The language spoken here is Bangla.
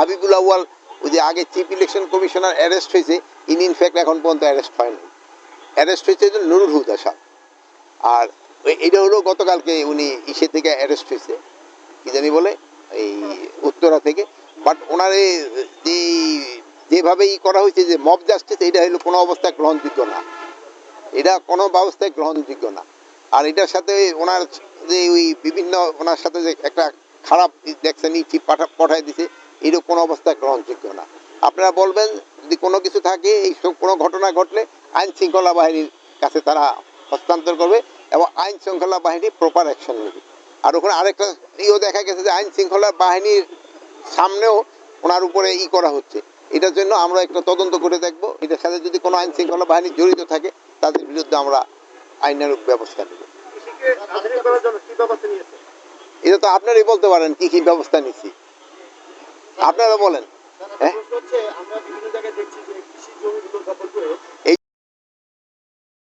হাবিবুল আউয়াল, ওই যে আগে চিফ ইলেকশন কমিশনার অ্যারেস্ট হয়েছে ইনি ইনফ্যাক্ট এখন পর্যন্ত অ্যারেস্ট হয়নি। অ্যারেস্ট হয়েছে নুরুল হুদা সাহেব। আর এটা হলো গতকালকে উনি ইসে থেকে অ্যারেস্ট হয়েছে। কি জানি বলে? এই উত্তরা থেকে। বাট ওনার যে যেভাবে ই করা হয়েছে যে মব জাস্টিস এটা হলো কোনো অবস্থায় গ্রহণযোগ্য না। এটা কোনো ব্যবস্থায় গ্রহণযোগ্য না। আর এটার সাথে ওনার যে ওই বিভিন্ন, ওনার সাথে যে একটা খারাপ দেখছেন ই পাঠা পাঠায় দিছে। এরকম কোনো অবস্থায় গ্রহণযোগ্য না। আপনারা বলবেন যদি কোনো কিছু থাকে এই কোনো ঘটনা ঘটলে আইন শৃঙ্খলা বাহিনীর কাছে তারা হস্তান্তর করবে এবং আইন শৃঙ্খলা বাহিনী প্রপার অ্যাকশন নেবে। আর ওখানে আরেকটা ইও দেখা গেছে যে আইন শৃঙ্খলা বাহিনীর সামনেও ওনার উপরে ই করা হচ্ছে। এটার জন্য আমরা একটা তদন্ত করে দেখব। এটার সাথে যদি কোনো আইন শৃঙ্খলা বাহিনী জড়িত থাকে তাদের বিরুদ্ধে আমরা আইনানুগ ব্যবস্থা নেব। এটা তো আপনারই বলতে পারেন কি কি ব্যবস্থা নিচ্ছি আপনারা বলেন। হ্যাঁ